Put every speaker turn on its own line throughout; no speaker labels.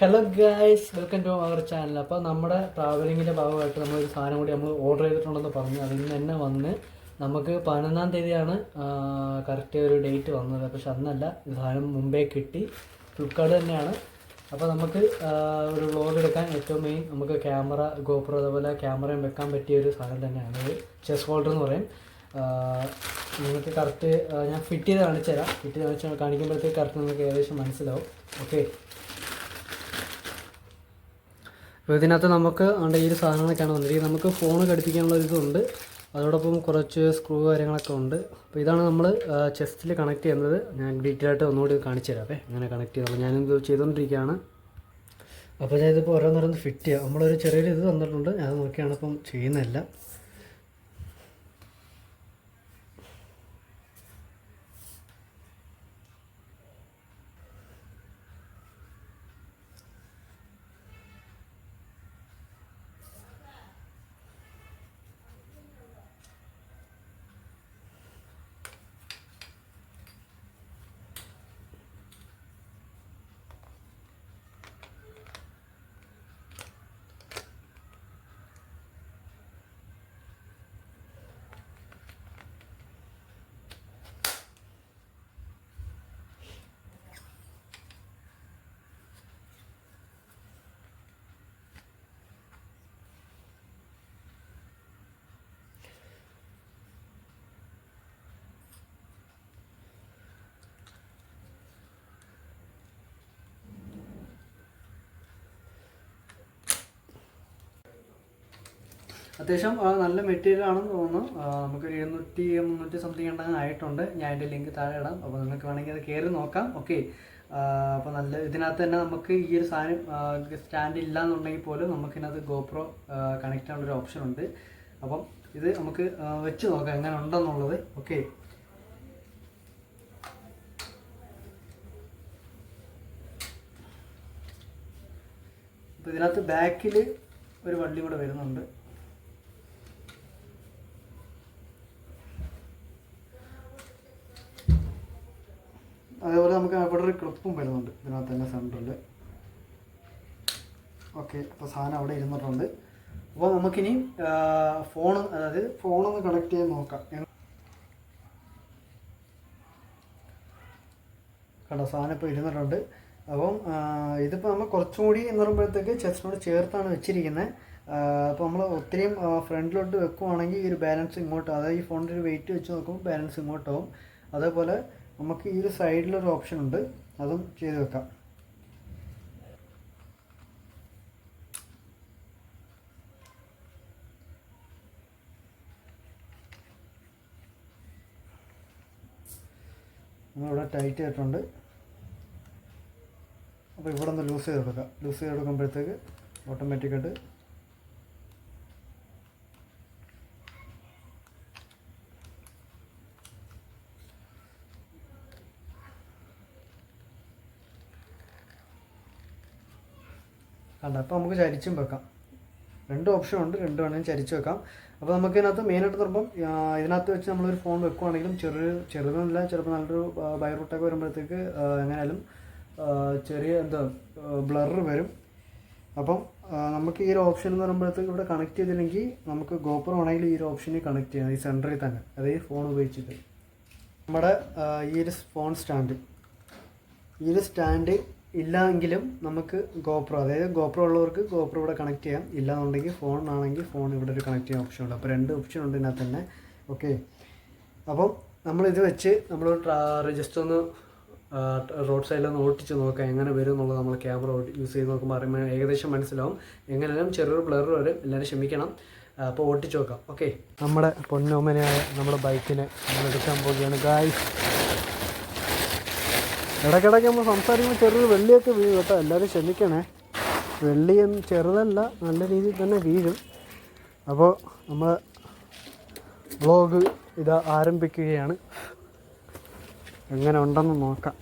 Hello guys welcome to our channel അപ്പോൾ നമ്മുടെ ട്രാവലിങ്ങിന്റെ ഭാഗമായിട്ട് നമ്മൾ ഒരു സാധനം കൂടി നമ്മൾ ഓർഡർ ചെയ്തിട്ടുണ്ടെന്ന് പറഞ്ഞു. അതിൽ നിന്ന് തന്നെ വന്ന് നമുക്ക് പതിനൊന്നാം തീയതിയാണ് കറക്റ്റ് ഒരു ഡേറ്റ് വന്നത്. പക്ഷെ അന്നല്ല സാധനം മുമ്പേ കിട്ടി. ഫ്ലിപ്കാർട്ട് തന്നെയാണ്. അപ്പോൾ നമുക്ക് ഒരു വ്ളോഗ് എടുക്കാൻ ഏറ്റവും മെയിൻ നമുക്ക് ക്യാമറ ഗോപ്രോ അതുപോലെ ക്യാമറയും വെക്കാൻ പറ്റിയ ഒരു സാധനം തന്നെയാണ്. ചെസ് ഹോൾഡർ എന്ന് പറയും. നിങ്ങൾക്ക് കറക്റ്റ് ഞാൻ ഫിറ്റ് ചെയ്ത് കാണിച്ചു തരാം. ഫിറ്റ് ചെയ്ത് കാണിച്ച് കാണിക്കുമ്പോഴത്തേക്ക് കറക്റ്റ് നിങ്ങൾക്ക് ഏകദേശം മനസ്സിലാവും. ഓക്കെ അപ്പോൾ ഇതിനകത്ത് നമുക്ക് ഉണ്ട് ഈ ഒരു സാധനങ്ങളൊക്കെയാണ് വന്നിരിക്കുന്നത്. നമുക്ക് ഫോൺ ഘടിപ്പിക്കാനുള്ള ഒരു ഇതുണ്ട്. അതോടൊപ്പം കുറച്ച് സ്ക്രൂ കാര്യങ്ങളൊക്കെ ഉണ്ട്. അപ്പോൾ ഇതാണ് നമ്മൾ ചെസ്റ്റിൽ കണക്ട് ചെയ്യുന്നത്. ഞാൻ ഡീറ്റെയിൽ ആയിട്ട് ഒന്നുകൂടി കാണിച്ചു തരാം. അങ്ങനെ കണക്ട് ചെയ്യുന്നത് ഞാനിത് ചെയ്തുകൊണ്ടിരിക്കുകയാണ് അപ്പോൾ ഞാനിതിപ്പോൾ ഓരോന്നോരോന്ന് ഫിറ്റ് ചെയ്യാം. നമ്മളൊരു ചെറിയൊരു ഇത് തന്നിട്ടുണ്ട്. ഞാൻ നോക്കിയാണ് ഇപ്പം ചെയ്യുന്നതല്ല. അത്യാവശ്യം നല്ല മെറ്റീരിയൽ ആണെന്ന് തോന്നുന്നു. നമുക്ക് നമുക്കൊരു എഴുന്നൂറ്റി മുന്നൂറ്റി സംതിങ് ഉണ്ടെങ്കിൽ ആയിട്ടുണ്ട്. ഞാൻ അതിന്റെ ലിങ്ക് താഴെ ഇടാം. അപ്പോൾ നിങ്ങൾക്ക് വേണമെങ്കിൽ അത് കയറി നോക്കാം. ഓക്കെ. അപ്പോൾ നല്ല ഇതിനകത്ത് തന്നെ നമുക്ക് ഈ ഒരു സാധനം സ്റ്റാൻഡ് ഇല്ല എന്നുണ്ടെങ്കിൽ പോലും നമുക്കിതിനകത്ത് ഗോപ്രോ കണക്ട് ചെയ്യാനുള്ളൊരു ഓപ്ഷൻ ഉണ്ട്. അപ്പം ഇത് നമുക്ക് വെച്ച് നോക്കാം എങ്ങനെ ഉണ്ടെന്നുള്ളത്. ഓക്കെ. അപ്പോൾ ഇതിനകത്ത് ബാക്കിൽ ഒരു വള്ളി കൂടെ വരുന്നുണ്ട് അതേപോലെ നമുക്ക് അവിടെ ഒരു ക്ലിപ്പും വരുന്നുണ്ട്. ഇതിനകത്ത് തന്നെ സെന്ററിൽ ഓക്കെ അപ്പോൾ സാധനം അവിടെ ഇരുന്നിട്ടുണ്ട്. അപ്പോൾ നമുക്കിനി ഫോൺ അതായത് ഫോണൊന്ന് കണക്ട് ചെയ്ത് നോക്കാം. കണ്ടോ സാധനം ഇപ്പോൾ ഇരുന്നിട്ടുണ്ട്. അപ്പം ഇതിപ്പോൾ നമ്മൾ കുറച്ചും കൂടി എന്ന് പറയുമ്പോഴത്തേക്ക് ചെസ്റ്റിനോട് ചേർത്താണ് വെച്ചിരിക്കുന്നത് അപ്പോൾ നമ്മൾ ഒത്തിരിയും ഫ്രണ്ടിലോട്ട് വെക്കുവാണെങ്കിൽ ഈ ഒരു ബാലൻസ് ഇങ്ങോട്ട് അതായത് ഈ ഫോണിന്റെ ഒരു വെയിറ്റ് വെച്ച് നോക്കുമ്പോൾ ബാലൻസ് ഇങ്ങോട്ടാവും. അതേപോലെ നമുക്ക് ഈ ഒരു സൈഡിലൊരു ഓപ്ഷൻ ഉണ്ട്. അതും ചെയ്ത് വെക്കാം. നമ്മളിവിടെ ടൈറ്റ് ആയിട്ടുണ്ട്. അപ്പോൾ ഇവിടെ ഒന്ന് ലൂസ് ചെയ്ത് കൊടുക്കാം. ലൂസ് ചെയ്ത് കൊടുക്കുമ്പോഴത്തേക്ക് ഓട്ടോമാറ്റിക്കായിട്ട് കണ്ട അപ്പോൾ നമുക്ക് ചരിച്ചും വെക്കാം. രണ്ട് ഓപ്ഷൻ ഉണ്ട് രണ്ട് വേണമെങ്കിൽ ചരിച്ച് വെക്കാം. അപ്പോൾ നമുക്ക് ഇതിനകത്ത് മെയിനായിട്ട് ആ, ഇതിനകത്ത് വെച്ച് നമ്മളൊരു ഫോൺ വെക്കുവാണെങ്കിലും ചെറിയ ചെറുതല്ല ചിലപ്പോൾ നല്ലൊരു ബയറൂട്ടൊക്കെ വരുമ്പോഴത്തേക്ക് എങ്ങനെയാലും ചെറിയ എന്താ ബ്ലർ വരും. അപ്പം നമുക്ക് ഈ ഒരു ഓപ്ഷൻ എന്ന് പറയുമ്പോഴത്തേക്ക് ഇവിടെ കണക്ട് ചെയ്തില്ലെങ്കിൽ നമുക്ക് ഗോപ്രോ ആണെങ്കിൽ ഈ ഒരു ഓപ്ഷനിൽ കണക്ട് ചെയ്യാം ഈ സെന്ററിൽ തന്നെ. അതായത് ഫോൺ ഉപയോഗിച്ചിട്ട്. നമ്മുടെ ഈ ഒരു ഫോൺ സ്റ്റാൻഡ് ഈ ഒരു സ്റ്റാൻഡ് ഇല്ല എങ്കിലും നമുക്ക് ഗോപ്രോ അതായത് ഗോപ്രോ ഉള്ളവർക്ക് ഗോപ്രോ ഇവിടെ കണക്ട് ചെയ്യാം. ഇല്ലാന്നുണ്ടെങ്കിൽ ഫോൺ ആണെങ്കിൽ ഫോൺ ഇവിടെ ഒരു കണക്ട് ചെയ്യാൻ ഓപ്ഷൻ ഉണ്ട്. അപ്പോൾ രണ്ട് ഓപ്ഷൻ ഉണ്ട് ഇതിനകത്ത് തന്നെ. ഓക്കെ അപ്പം നമ്മളിത് വെച്ച് നമ്മൾ ജസ്റ്റ് ഒന്ന് റോഡ് സൈഡിൽ ഒന്ന് ഓട്ടിച്ച് നോക്കാം. എങ്ങനെ വരും എന്നുള്ളത് നമ്മൾ ക്യാമറ യൂസ് ചെയ്ത് നോക്കുമ്പോൾ അറിയുമ്പോൾ ഏകദേശം മനസ്സിലാവും. എങ്ങനെയാലും ചെറിയൊരു ബ്ലർ വരും. എല്ലാവരും ക്ഷമിക്കണം. അപ്പോൾ ഓടിച്ച് നോക്കാം. ഓക്കെ നമ്മുടെ പൊന്നോമനയായ നമ്മുടെ ബൈക്കിനെ നമ്മൾ എടുക്കാൻ പോവുകയാണ്. ഗായ് ഇടയ്ക്കിടയ്ക്ക് നമ്മൾ സംസാരിക്കുമ്പോൾ ചെറിയൊരു വെള്ളിയൊക്കെ വീഴും കേട്ടോ. എല്ലാവരും ക്ഷമിക്കണേ. വെള്ളിയും ചെറുതല്ല നല്ല രീതിയിൽ തന്നെ വീഴും. അപ്പോൾ നമ്മൾ ബ്ലോഗ് ഇത് ആരംഭിക്കുകയാണ്. എങ്ങനെ ഉണ്ടെന്ന് നോക്കാം.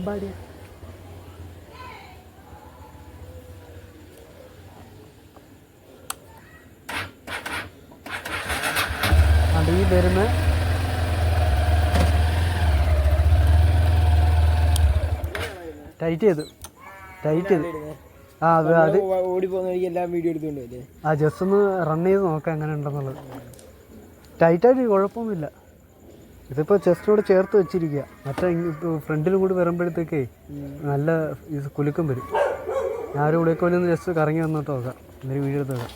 അമ്പാടിയ അത് ഈ വരുന്ന ടൈറ്റ് ചെയ്തു ടൈറ്റ് ചെയ്തു ആ അത് അത്
ഓടി പോകുന്ന എല്ലാം വീഡിയോ എടുത്തുകൊണ്ട്
ആ ജസ്റ്റ് ഒന്ന് റൺ ചെയ്ത് നോക്കാം എങ്ങനെ ഉണ്ടെന്നുള്ളത്. ടൈറ്റായിട്ട് കുഴപ്പമൊന്നുമില്ല. ഇതിപ്പോൾ ചെസ്റ്റോട് ചേർത്ത് വെച്ചിരിക്കുക മറ്റേ ഫ്രണ്ടിലും കൂടി വരുമ്പോഴത്തേക്കേ നല്ല ഇത് കുലുക്കം വരും. ഞാൻ ഒരു ഉളിക്കോലിൽ ജസ്റ്റ് കറങ്ങി വന്നിട്ട് നോക്കാം. എന്നൊരു വീഡിയോ നോക്കാം.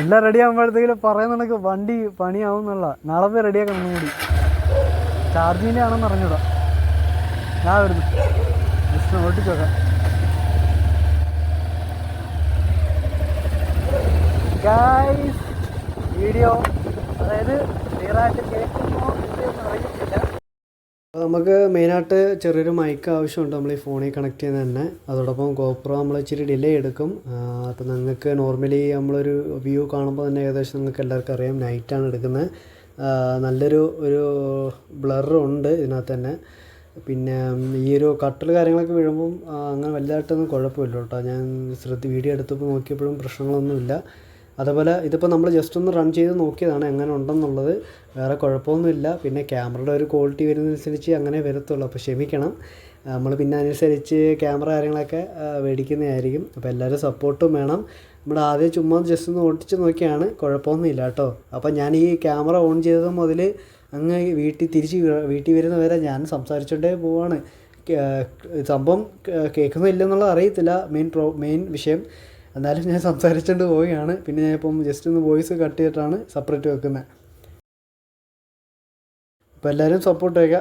എല്ലാം റെഡി ആകുമ്പോഴത്തേക്കും പറയുന്നുണ്ടെങ്കിൽ വണ്ടി പണിയാവും എന്നുള്ള. നാളെ പോയി റെഡിയാക്കണം ഒന്നും കൂടി. ചാർജിന്റെ ആണെന്ന് അറിഞ്ഞൂടാ. ഞാൻ വരുന്നു. ജസ്റ്റ് ഓട്ടിച്ച് നോക്കാം. ഗായ്സ് വീഡിയോ അതായത് ക്ലിയറായിട്ട് കേൾക്കുമ്പോൾ അറിയത്തില്ല. നമുക്ക് മെയിനായിട്ട് ചെറിയൊരു മൈക്ക് ആവശ്യമുണ്ട്. നമ്മൾ ഈ ഫോണിൽ കണക്ട് ചെയ്യുന്നത് തന്നെ. അതോടൊപ്പം ഗോപ്രോ നമ്മൾ ഇച്ചിരി ഡിലേ എടുക്കും. അപ്പോൾ നിങ്ങൾക്ക് നോർമലി നമ്മളൊരു വ്യൂ കാണുമ്പോൾ തന്നെ ഏകദേശം നിങ്ങൾക്ക് എല്ലാവർക്കും അറിയാം. നൈറ്റാണ് എടുക്കുന്നത്. നല്ലൊരു ഒരു ബ്ലറുണ്ട് ഇതിനകത്ത് തന്നെ. പിന്നെ ഈ ഒരു കട്ടൽ കാര്യങ്ങളൊക്കെ വീഴുമ്പം അങ്ങനെ വലുതായിട്ടൊന്നും കുഴപ്പമില്ല കേട്ടോ. ഞാൻ ശ്രദ്ധ വീഡിയോ എടുത്തപ്പോൾ നോക്കിയപ്പോഴും പ്രശ്നങ്ങളൊന്നുമില്ല. അതേപോലെ ഇതിപ്പോൾ നമ്മൾ ജസ്റ്റ് ഒന്ന് റൺ ചെയ്ത് നോക്കിയതാണ് എങ്ങനെ ഉണ്ടെന്നുള്ളത്. വേറെ കുഴപ്പമൊന്നുമില്ല. പിന്നെ ക്യാമറയുടെ ഒരു ക്വാളിറ്റി വരുന്നതനുസരിച്ച് അങ്ങനെ വരത്തുള്ളൂ. അപ്പോൾ ക്ഷമിക്കണം. നമ്മൾ പിന്നെ അനുസരിച്ച് ക്യാമറ കാര്യങ്ങളൊക്കെ മേടിക്കുന്നതായിരിക്കും. അപ്പോൾ എല്ലാവരും സപ്പോർട്ടും വേണം. നമ്മൾ ആദ്യം ചുമ്മാ ജസ്റ്റ് ഒന്ന് ഓടിച്ച് നോക്കിയാണ്. കുഴപ്പമൊന്നുമില്ല കേട്ടോ. അപ്പോൾ ഞാൻ ഈ ക്യാമറ ഓൺ ചെയ്തത് മുതൽ അങ്ങ് വീട്ടിൽ തിരിച്ച് വീട്ടിൽ വരുന്ന വരെ ഞാൻ സംസാരിച്ചുകൊണ്ടേ പോവാണ്. സംഭവം കേൾക്കുന്നില്ലെന്നുള്ളത് അറിയത്തില്ല. മെയിൻ പ്രോ മെയിൻ വിഷയം. എന്നാലും ഞാൻ സംസാരിച്ചുകൊണ്ട് പോവുകയാണ്. പിന്നെ ഞാൻ ഇപ്പം ജസ്റ്റ് ഒന്ന് വോയിസ് കട്ട് ചെയ്തിട്ടാണ് സെപ്പറേറ്റ് വെക്കുന്നത് അപ്പോൾ എല്ലാവരും സപ്പോർട്ട് ചെയ്യുക.